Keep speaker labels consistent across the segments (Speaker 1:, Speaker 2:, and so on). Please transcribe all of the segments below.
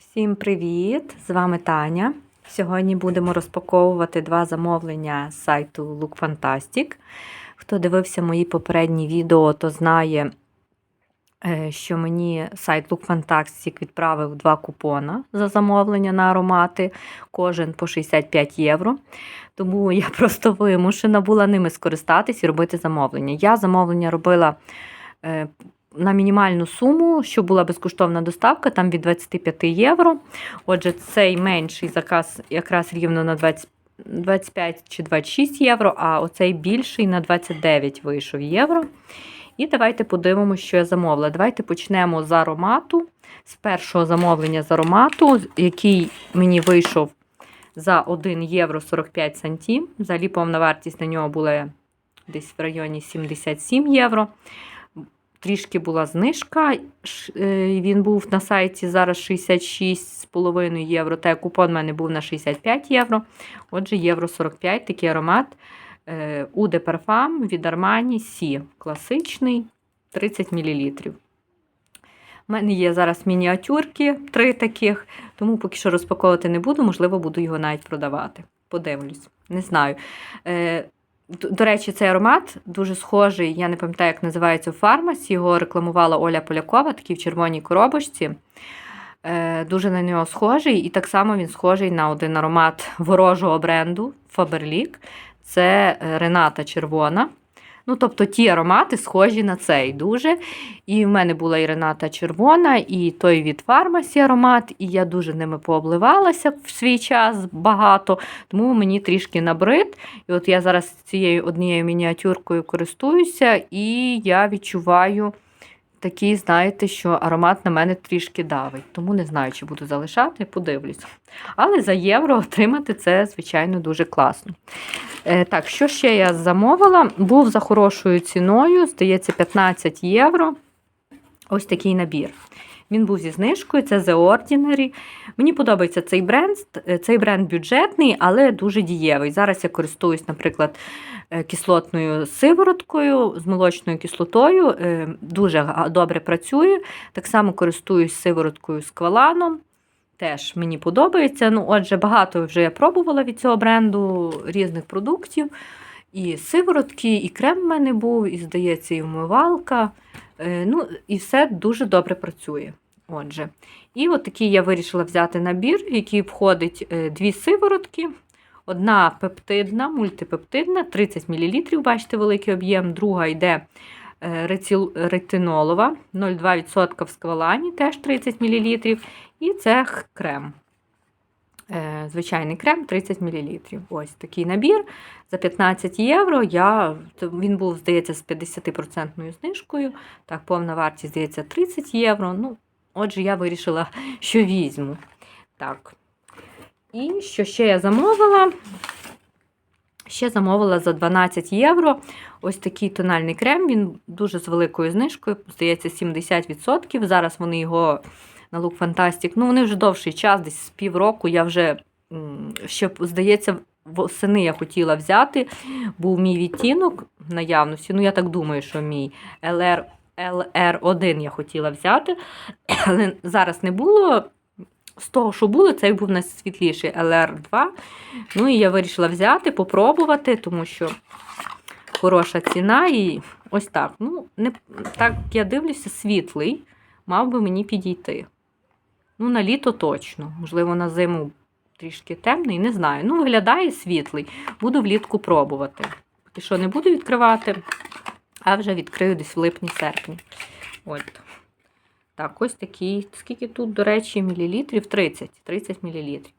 Speaker 1: Всім привіт! З вами Таня. Сьогодні будемо розпаковувати два замовлення з сайту Look Fantastic. Хто дивився мої попередні відео, то знає, е, що мені сайт Look Fantastic відправив два купона за замовлення на аромати, кожен по 65 євро. Тому я просто вимушена була ними скористатись і робити замовлення. Я замовлення робила. На мінімальну суму, щоб була безкоштовна доставка, там від 25 євро. Отже, цей менший заказ якраз рівно на 20, 25 чи 26 євро, а оцей більший на 29 вийшов євро. І давайте подивимося, що я замовила. Давайте почнемо з аромату, з першого замовлення з аромату, який мені вийшов за 1 євро 45 сантів. Взагалі повна вартість на нього була десь в районі 77 євро трішки була знижка. Е, Він був на сайті зараз 66,5 євро. Та купон в мене був на 65 євро. Отже, євро 45 такий аромат. Е, Уде Парфам від Armani Сі. Класичний 30 мл. У мене є зараз мініатюрки, три таких, тому поки що розпаковувати не буду, можливо, буду його навіть продавати. Подивлюсь, не знаю. До, речі, цей аромат дуже схожий, я не пам'ятаю, як називається в фармасі. Його рекламувала Оля Полякова, такий в червоній коробочці. Е, дуже на нього схожий. І так само він схожий на один аромат ворожого бренду Faberlic. Це е, Рената Червона. Ну, тобто ті аромати схожі на цей дуже. І в мене була і Рената Червона, і той від фармасі аромат, і я дуже ними пообливалася в свій час багато, тому мені трішки набрид. І от я зараз цією однією мініатюркою користуюся, і я відчуваю такий, знаєте, що аромат на мене трішки давить. Тому не знаю, чи буду залишати, подивлюся. Але за євро отримати це, звичайно, дуже класно. Е, так, що ще я замовила? Був за хорошою ціною, здається, 15 євро. Ось такий набір. Він був зі знижкою, це The Ordinary. Мені подобається цей бренд. Цей бренд бюджетний, але дуже дієвий. Зараз я користуюсь, наприклад, е, кислотною сивороткою з молочною кислотою. Е, Дуже добре працює. Так само користуюсь сивороткою з кваланом. Теж мені подобається. Ну, отже, багато вже я пробувала від цього бренду різних продуктів. І сиворотки, і крем в мене був, і, здається, і вмивалка. Е, Ну, і все дуже добре працює. Отже. І от такий я вирішила взяти набір, який входить е, дві сиворотки. Одна пептидна, мультипептидна, 30 мл, бачите, великий об'єм. Друга йде е, ретинолова, 0,2% в сквалані, теж 30 мл. І це крем. Е, Звичайний крем 30 мл. Ось такий набір. За 15 євро. Я, він був, здається, з 50% знижкою. Так, повна вартість, здається, 30 євро. Ну, отже, я вирішила, що візьму. Так. І що ще я замовила? Ще замовила за 12 євро ось такий тональний крем. Він дуже з великою знижкою, здається, 70%. Зараз вони його на Look Fantastic. Ну, вони вже довший час, десь з півроку. Я вже ще, здається, восени я хотіла взяти. Був мій відтінок наявності. Ну, я так думаю, що мій LR, LR1 я хотіла взяти, але зараз не було. З того, що було, цей був найсвітліший LR2. Ну і я вирішила взяти, попробувати, тому що хороша ціна. І ось так. Ну, не, так я дивлюся, світлий, мав би мені підійти. Ну, на літо точно. Можливо, на зиму трішки темний, не знаю. Ну, виглядає світлий. Буду влітку пробувати. Поки що не буду відкривати, а вже відкрию десь в липні-серпні. От. Так, ось такий. Скільки тут, до речі, мілілітрів? 30. 30 мілілітрів.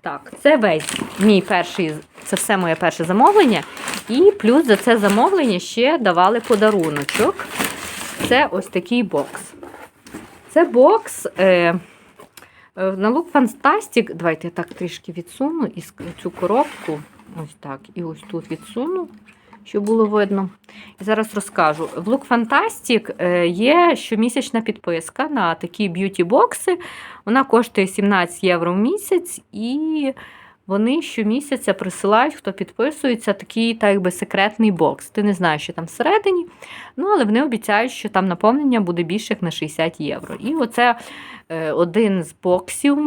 Speaker 1: Так, це весь мій перший, це все моє перше замовлення. І плюс за це замовлення ще давали подаруночок. Це ось такий бокс. Це бокс. Е, е, на Look Fantastic. Давайте я так трішки відсуну і цю коробку. Ось так. І ось тут відсуну, щоб було видно. І зараз розкажу. В Look Fantastic е, є щомісячна підписка на такі б'юті-бокси. Вона коштує 17 євро в місяць, і вони щомісяця присилають, хто підписується, такий так якби секретний бокс. Ти не знаєш, що там всередині, ну але вони обіцяють, що там наповнення буде більше як на 60 євро. І оце е, один з боксів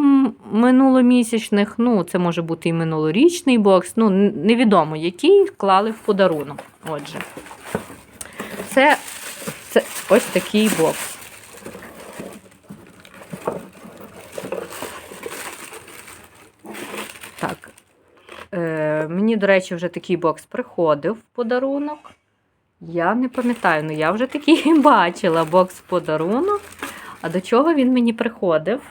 Speaker 1: минуломісячних. Ну, це може бути і минулорічний бокс. Ну, невідомо, який вклали в подарунок. Отже, це, це ось такий бокс. Так. Е, мені, до речі, вже такий бокс приходив в подарунок. Я не пам'ятаю, ну я вже такий бачила бокс в подарунок. А до чого він мені приходив?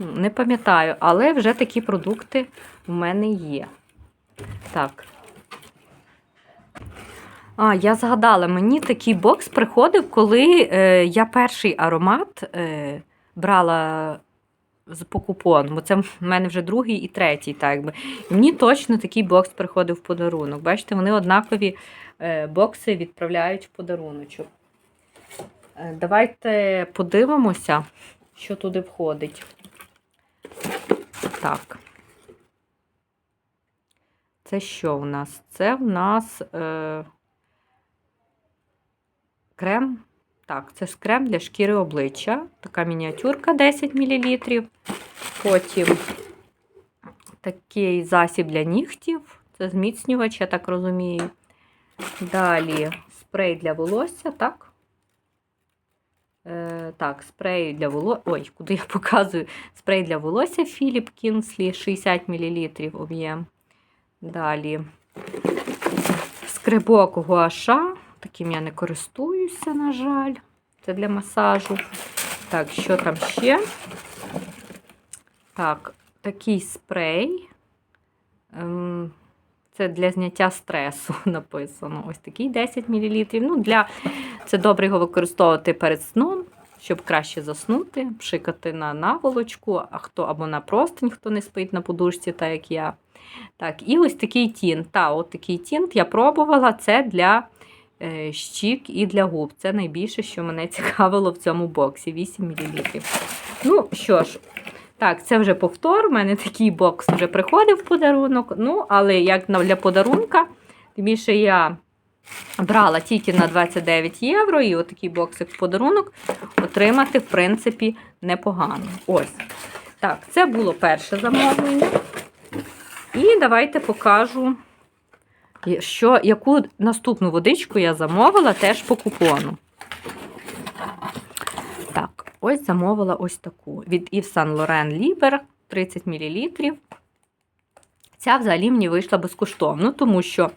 Speaker 1: Не пам'ятаю, але вже такі продукти в мене є. Так. А, я згадала, мені такий бокс приходив, коли е, я перший аромат е, брала з по купону, бо це в мене вже другий і третій, так би. Мені точно такий бокс приходив в подарунок. Бачите, вони однакові е, бокси відправляють в подаруночок. Е, давайте подивимося, що туди входить. Так. Це що в нас? Це в нас е, крем. Так, це ж крем для шкіри обличчя. Така мініатюрка 10 мл. Потім такий засіб для нігтів. Це зміцнювач, я так розумію. Далі спрей для волосся, так? Е, так, спрей для волосся. Ой, куди я показую? Спрей для волосся Philip Kingsley 60 мл об'єм. Далі скрибок гуаша. Таким я не користуюся, на жаль. Це для масажу. Так, що там ще? Так, такий спрей. Ем, Це для зняття стресу написано. Ось такий 10 мл. Ну, для... Це добре його використовувати перед сном, щоб краще заснути, пшикати на наволочку, а хто або на простинь, хто не спить на подушці, так як я. Так, і ось такий тінт. Та, от такий тінт я пробувала. Це для щік і для губ. Це найбільше, що мене цікавило в цьому боксі 8 мл. Ну що ж, так, це вже повтор. У мене такий бокс вже приходив в подарунок. Ну, але як для подарунка, тим більше я брала тільки на 29 євро, і отакий боксик в подарунок отримати, в принципі, непогано. Ось. Так, це було перше замовлення. І давайте покажу, що, яку наступну водичку я замовила теж по купону. Так, ось замовила ось таку. Від Yves Saint Laurent Liber 30 мл. Ця взагалі мені вийшла безкоштовно, тому що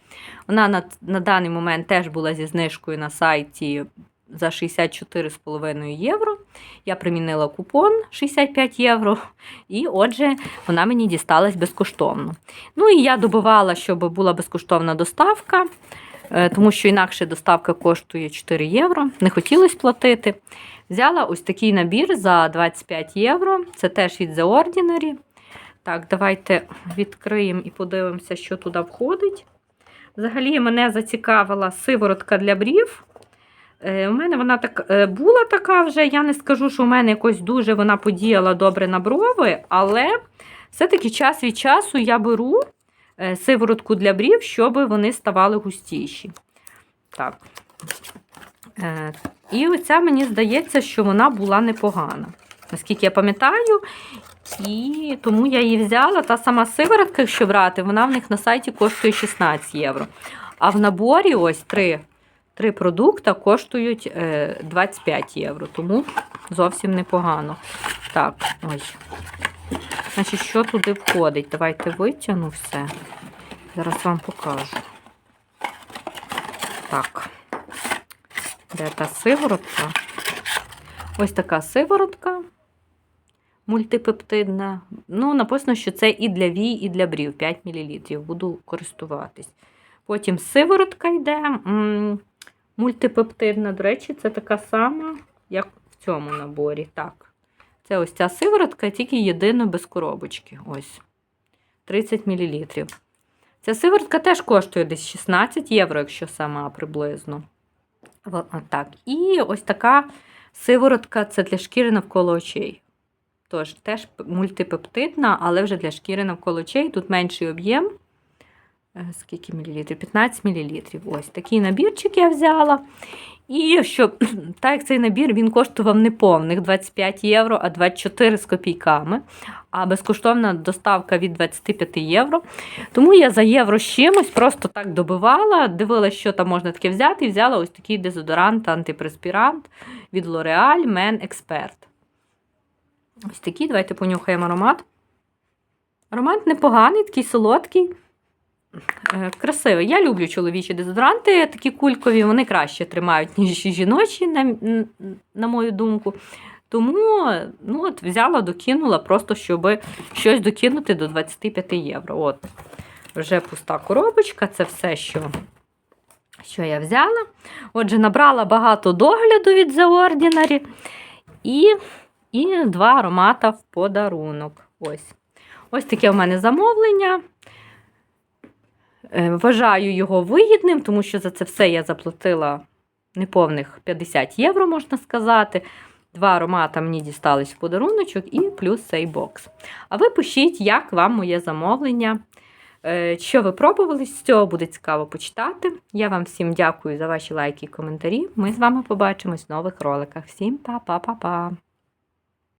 Speaker 1: вона на, на даний момент теж була зі знижкою на сайті за 64,5 євро. Я примінила купон 65 євро, і отже, вона мені дісталась безкоштовно. Ну і я добивала, щоб була безкоштовна доставка, е, тому що інакше доставка коштує 4 євро. Не хотілося платити. Взяла ось такий набір за 25 євро. Це теж від The Ordinary. Так, давайте відкриємо і подивимося, що туди входить. Взагалі, мене зацікавила сиворотка для брів. Е, У мене вона так е, була така вже. Я не скажу, що у мене якось дуже вона подіяла добре на брови, але все-таки час від часу я беру е, сиворотку для брів, щоб вони ставали густіші. Так. І оця мені здається, що вона була непогана. Наскільки я пам'ятаю, і тому я її взяла. Та сама сиворотка, якщо брати, вона в них на сайті коштує 16 євро. А в наборі ось три, три продукти коштують е, 25 євро. Тому зовсім непогано. Так, ой. Значить, що туди входить? Давайте витягну все. Зараз вам покажу. Так. Де та сиворотка? Ось така сиворотка мультипептидна. Ну, написано, що це і для вій, і для брів 5 мл. Буду користуватись. Потім сиворотка йде. Мультипептидна, до речі, це така сама, як в цьому наборі. Так. Це ось ця сиворотка, тільки єдино без коробочки. Ось. 30 мл. Ця сиворотка теж коштує десь 16 євро, якщо сама приблизно. Так. І ось така сиворотка це для шкіри навколо очей. Тож теж мультипептидна, але вже для шкіри навколо очей. Тут менший об'єм. Е, Скільки мілілітрів? 15 мілілітрів. Ось такий набірчик я взяла. І щоб, так цей набір він коштував не повних 25 євро, а 24 з копійками, а безкоштовна доставка від 25 євро. Тому я за євро з чимось просто так добивала, дивилася, що там можна таке взяти, і взяла ось такий дезодорант, антипреспірант від L'Oreal Men Expert. Ось такий, давайте понюхаємо аромат. Аромат непоганий, такий солодкий. Е, Я люблю чоловічі дезодоранти, такі кулькові, вони краще тримають, ніж жіночі, на, на мою думку. Тому ну, от, взяла, докинула, просто щоб щось докинути до 25 євро. От, вже пуста коробочка, це все, що, що я взяла. Отже, набрала багато догляду від The Ordinary і, і два аромата в подарунок. Ось. Ось таке в мене замовлення. Е, Вважаю його вигідним, тому що за це все я заплатила неповних 50 євро, можна сказати. Два аромата мені дістались в подаруночок і плюс цей бокс. А ви пишіть, як вам моє замовлення. Е, Що ви пробували з цього, буде цікаво почитати. Я вам всім дякую за ваші лайки і коментарі. Ми з вами побачимось в нових роликах. Всім па-па-па-па!